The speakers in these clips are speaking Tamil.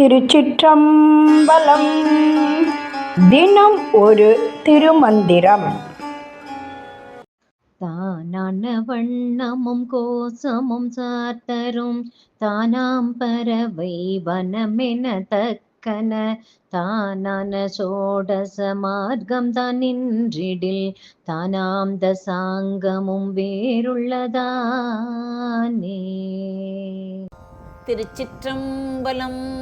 திருச்சிற்றம்பலம். தினம் ஒரு திருமந்திரம். தானான வண்ணமும் கோசமும் சாத்தரும் தானாம் பறவை வனமென தக்கன. தானான சோடச மார்க்கம் தான் நின்றிடில். தானாம் தசாங்கமும் வேறுள்ளதானே. திருச்சிற்றம்பலம்.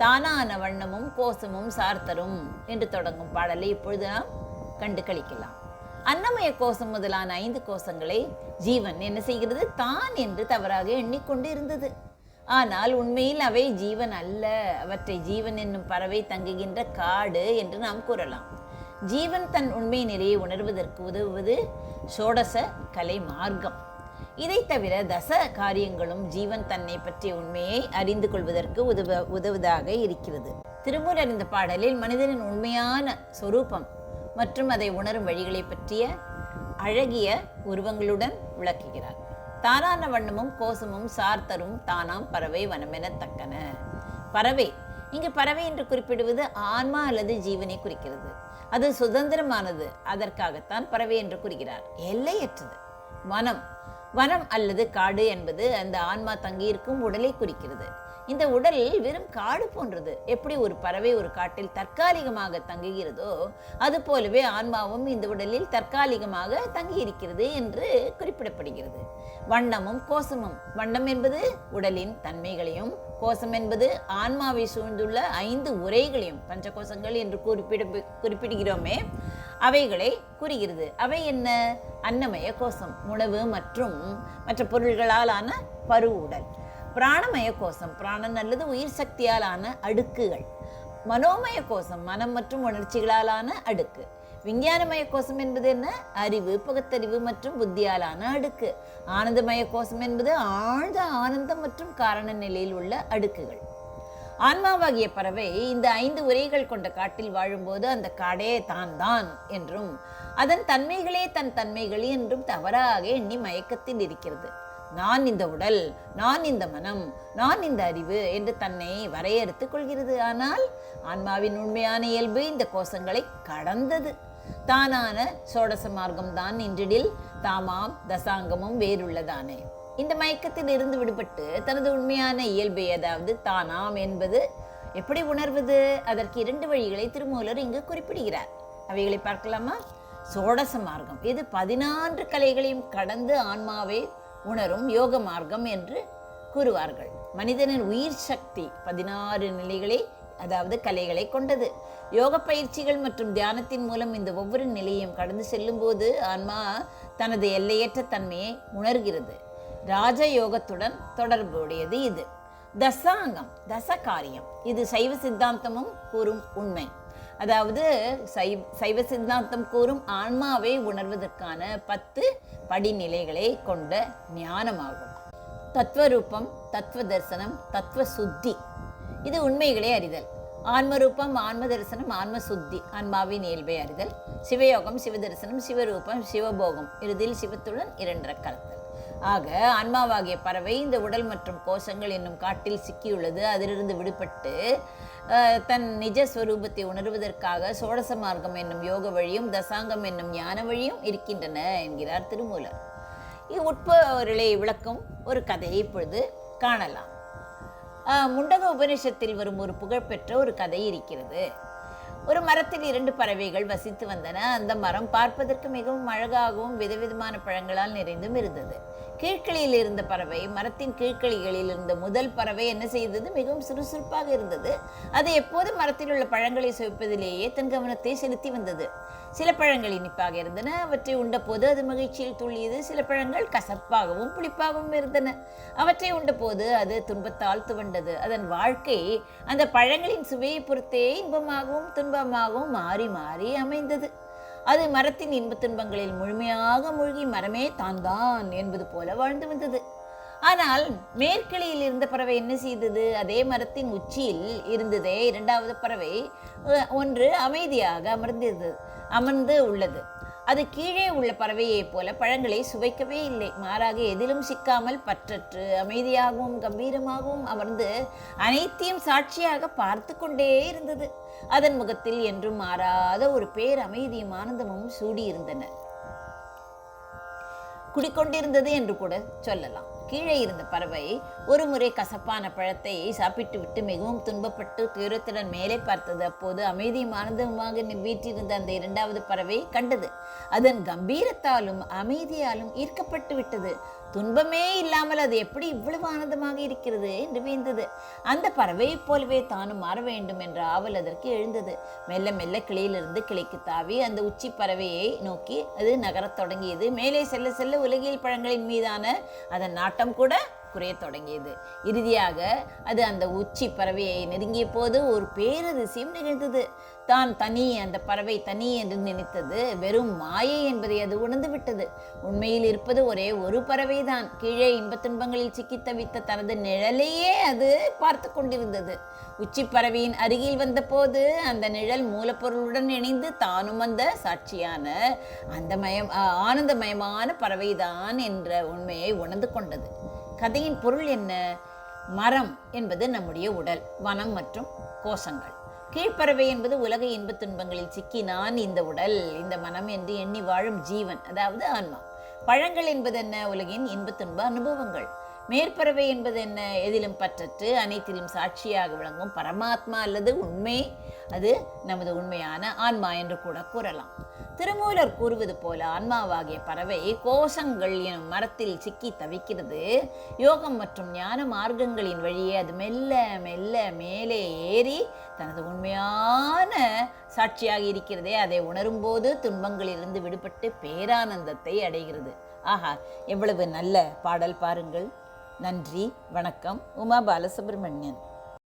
தானான வண்ணமும் கோசமும் சார்த்தரும் என்று தொடங்கும் பாடலை இப்பொழுது நாம் கண்டு கழிக்கலாம். அன்னமய கோஷம் முதலான ஐந்து கோஷங்களை ஜீவன் என்ன செய்கிறது? தான் என்று தவறாக எண்ணிக்கொண்டு இருந்தது. ஆனால் உண்மையில் அவை ஜீவன் அல்ல. அவற்றை ஜீவன் என்னும் பறவை தங்குகின்ற காடு என்று நாம் கூறலாம். ஜீவன் தன் உண்மை நிலையை உணர்வதற்கு உதவுவது சோடச கலை மார்க்கம் இதை தவிர தச காரியங்களும் ஜீவன் தன்னை பற்றிய உண்மையை அறிந்து கொள்வதற்கு உதவ உதவுவதாக இருக்கிறது. திருமூலர் இந்த பாடலில் மனிதனின் உண்மையான சொரூபம் மற்றும் அதை உணரும் வழிகளை பற்றிய அழகிய உருவங்களுடன் விளக்குகிறார். தானான வண்ணமும் கோசமும் சார்த்தரும் தானாம் பறவை வனமென தக்கன. பறவை இங்கு பறவை என்று குறிப்பிடுவது ஆன்மா அல்லது ஜீவனை குறிக்கிறது. அது சுதந்திரமானது அதற்காகத்தான் பறவை என்று கூறுகிறார். எல்லையற்றது. வனம் வனம் அல்லது காடு என்பது அந்த ஆன்மா தங்கியிருக்கும் உடலை குறிக்கிறது. இந்த உடல் வெறும் காடு போன்றது. எப்படி ஒரு பறவை ஒரு காட்டில் தற்காலிகமாக தங்குகிறதோ அது போலவே ஆன்மாவும் இந்த உடலில் தற்காலிகமாக தங்கியிருக்கிறது என்று குறிப்பிடப்படுகிறது. வண்ணமும் கோசமும் வண்ணம் என்பது உடலின் தன்மைகளையும் கோஷம் என்பது ஆன்மாவை சூழ்ந்துள்ள ஐந்து உரைகளையும் பஞ்சகோசங்கள் என்று குறிப்பிட குறிப்பிடுகிறோமே அவைகளை குறிகிறது. அவை என்ன? அன்னமய கோஷம் உணவு மற்றும் மற்ற பொருள்களாலான ஆன பருவுடல். பிராணமய கோஷம் பிராணன் அல்லது உயிர் சக்தியாலான அடுக்குகள். மனோமய கோஷம் மனம் மற்றும் உணர்ச்சிகளாலான அடுக்கு. விஞ்ஞானமய கோஷம் என்பது என்ன? அறிவு பகுத்தறிவு மற்றும் புத்தியாலான அடுக்கு. ஆனந்தமய கோஷம் என்பது ஆழ்ந்த ஆனந்தம் மற்றும் காரண நிலையில் உள்ள அடுக்குகள். ஆன்மாவாகிய பறவை இந்த ஐந்து உரைகள் கொண்ட காட்டில் வாழும்போது அந்த காடே தான் தான் என்றும் அதன் தன்மைகளே தன் தன்மைகள் என்றும் தவறாக எண்ணி மயக்கத்தில் இருக்கிறது. நான் இந்த உடல் நான் இந்த மனம் நான் இந்த அறிவு என்று தன்னை வரையறுத்துக் கொள்கிறது. ஆனால் ஆன்மாவின் உண்மையான இயல்பு இந்த கோஷங்களை கடந்தது. தானான சோடச மார்க்கம் தான் இன்றிடில் தாமாம் தசாங்கமும் வேறுள்ளதானே. இந்த மயக்கத்தில் இருந்து விடுபட்டு தனது உண்மையான இயல்பை அதாவது தானாம் என்பது எப்படி உணர்வது? அதற்கு இரண்டு வழிகளை திருமூலர் இங்கு குறிப்பிடுகிறார். அவைகளை பார்க்கலாமா? சோடச மார்க்கம். இது பதினான்கு கலைகளையும் கடந்து ஆன்மாவை உணரும் யோக மார்க்கம் என்று கூறுவார்கள். மனிதனின் உயிர் சக்தி பதினாறு நிலைகளை அதாவது கலைகளை கொண்டது. யோக பயிற்சிகள் மற்றும் தியானத்தின் மூலம் இந்த ஒவ்வொரு நிலையையும் கடந்து செல்லும்போது ஆன்மா தனது எல்லையற்ற தன்மையை உணர்கிறது. ராஜ யோகத்துடன் தொடர்புடையது இது. தசாங்கம் தச காரியம் இது சைவ சித்தாந்தமும் கூறும் உண்மை. அதாவது சை சைவ சித்தாந்தம் கூறும் ஆன்மாவை உணர்வதற்கான பத்து படிநிலைகளை கொண்ட ஞானமாகும். தத்துவரூபம் தத்துவ தரிசனம் தத்துவ சுத்தி இது உண்மைகளை அறிதல். ஆன்மரூபம் ஆன்ம தரிசனம் ஆன்ம சுத்தி ஆன்மாவின் இயல்பை அறிதல். சிவயோகம் சிவதரிசனம் சிவரூபம் சிவபோகம். இறுதியில் சிவத்துடன் இரண்டர கலத்தல் ஆக ஆன்மாவாகிய பறவை இந்த உடல் மற்றும் கோஷங்கள் என்னும் காட்டில் சிக்கியுள்ளது. அதிலிருந்து விடுபட்டு தன் நிஜ ஸ்வரூபத்தை உணர்வதற்காக சோடச மார்க்கம் என்னும் யோக வழியும் தசாங்கம் என்னும் ஞான வழியும் இருக்கின்றன என்கிறார் திருமூலர். இவ்வுட்பொருளை விளக்கும் ஒரு கதையை இப்பொழுது காணலாம். முண்டக உபநிஷத்தில் வரும் ஒரு புகழ்பெற்ற ஒரு கதை இருக்கிறது. ஒரு மரத்தில் இரண்டு பறவைகள் வசித்து வந்தன. அந்த மரம் பார்ப்பதற்கு மிகவும் அழகாகவும் விதவிதமான பழங்களால் நிறைந்தும் இருந்தது. கீழ்களியில் இருந்த பறவை மரத்தின் கீழ்களிகளில் இருந்த முதல் பறவை என்ன செய்தது? மிகவும் சுறுசுறுப்பாக இருந்தது. அது எப்போது மரத்தில் உள்ள பழங்களை சுவைப்பதிலேயே தன் கவனத்தை செலுத்தி வந்தது. சில பழங்கள் இனிப்பாக இருந்தன. அவற்றை உண்டபோது அது மகிழ்ச்சியில் துள்ளியது. சில பழங்கள் கசப்பாகவும் புளிப்பாகவும் இருந்தன. அவற்றை உண்டபோது அது துன்பத்தால் துவண்டது. அதன் வாழ்க்கை அந்த பழங்களின் சுவையை பொறுத்தே இன்பமாகவும் துன்பமாகவும் மாறி மாறி அமைந்தது. அது மரத்தின் இன்பத் துன்பங்களில் முழுமையாக மூழ்கி மரமே தான் தான் என்பது போல வாழ்ந்து வந்தது. ஆனால் மேற்கிளியில் இருந்த பறவை என்ன செய்தது? அதே மரத்தின் உச்சியில் இருந்ததே இரண்டாவது பறவை ஒன்று அமைதியாக அமர்ந்திருந்தது அமர்ந்து உள்ளது. அது கீழே உள்ள பறவையைப் போல பழங்களை சுவைக்கவே இல்லை. மாறாக எதிலும் சிக்காமல் பற்றற்று அமைதியாகவும் கம்பீரமாகவும் அமர்ந்து அனைத்தையும் சாட்சியாக பார்த்து கொண்டே இருந்தது. அதன் முகத்தில் என்றும் மாறாத ஒரு பேர் அமைதியும் ஆனந்தமும் சூடியிருந்தன. குடிக்கொண்டிருந்தது என்று கூட சொல்லலாம். கீழே இருந்த பறவை ஒரு முறை கசப்பான பழத்தை சாப்பிட்டு விட்டு மிகவும் துன்பப்பட்டு துயரத்துடன் மேலே பார்த்தது. அப்போது அமைதியும் மானதமாக வீற்றிருந்த அந்த இரண்டாவது பறவை கண்டது. அதன் கம்பீரத்தாலும் அமைதியாலும் ஈர்க்கப்பட்டு விட்டது. துன்பமே இல்லாமல் அது எப்படி இவ்வளவு ஆனந்தமாக இருக்கிறது என்று வீந்தது அந்த பறவையைப் போலவே தானும் மாற வேண்டும் என்ற ஆவல் அதற்கு எழுந்தது. மெல்ல மெல்ல கிளையிலிருந்து கிளைக்கு தாவி அந்த உச்சி பறவையை நோக்கி அது நகரத் தொடங்கியது. மேலே செல்ல செல்ல உலகியல் பழங்களின் மீதான அதன் நாட்டம் கூட குறைய தொடங்கியது. இறுதியாக அது அந்த உச்சி பறவையை நெருங்கிய போது ஒரு பேரதிசயம் நிகழ்ந்தது. தான் தனி அந்த பறவை தனி என்று நினைத்தது வெறும் மாயை என்பதை அது உணர்ந்து விட்டது. உண்மையில் இருப்பது ஒரே ஒரு பறவை தான் கீழே இன்பத் துன்பங்களில் சிக்கி தவித்த தனது நிழலையே அது பார்த்து கொண்டிருந்தது. உச்சி பறவையின் அருகில் வந்தபோது அந்த நிழல் மூலப்பொருளுடன் இணைந்து தானும் அந்த சாட்சியான அந்த மயம் ஆனந்தமயமான பறவைதான் என்ற உண்மையை உணர்ந்து கொண்டது. கதையின் பொருள் என்ன? மரம் என்பது நம்முடைய உடல் வனம் மற்றும் கோஷங்கள். கீழ்ப்பறவை என்பது உலக இன்பத் துன்பங்களில் சிக்கி நான் இந்த உடல் இந்த மனம் என்று எண்ணி வாழும் ஜீவன் அதாவது ஆன்மா. பழங்கள் என்பது என்ன உலகின் இன்பத் துன்ப அனுபவங்கள். மேற்பறவை என்பது என்ன? எதிலும் பற்றற்று அனைத்திலும் சாட்சியாக விளங்கும் பரமாத்மா அல்லது உண்மை. அது நமது உண்மையான ஆன்மா என்று கூட கூறலாம். திருமூலர் கூறுவது போல ஆன்மாவாகிய பறவை கோஷங்கள் எனும் மரத்தில் சிக்கி தவிக்கிறது. யோகம் மற்றும் ஞான மார்க்கங்களின் வழியே அது மெல்ல மெல்ல மேலே ஏறி தனது உண்மையான சாட்சியாக இருக்கிறதே. அதை உணரும்போது துன்பங்களிலிருந்து விடுபட்டு பேரானந்தத்தை அடைகிறது. ஆஹா எவ்வளவு நல்ல பாடல் பாருங்கள். நன்றி வணக்கம். உமா பாலசுப்ரமணியன்.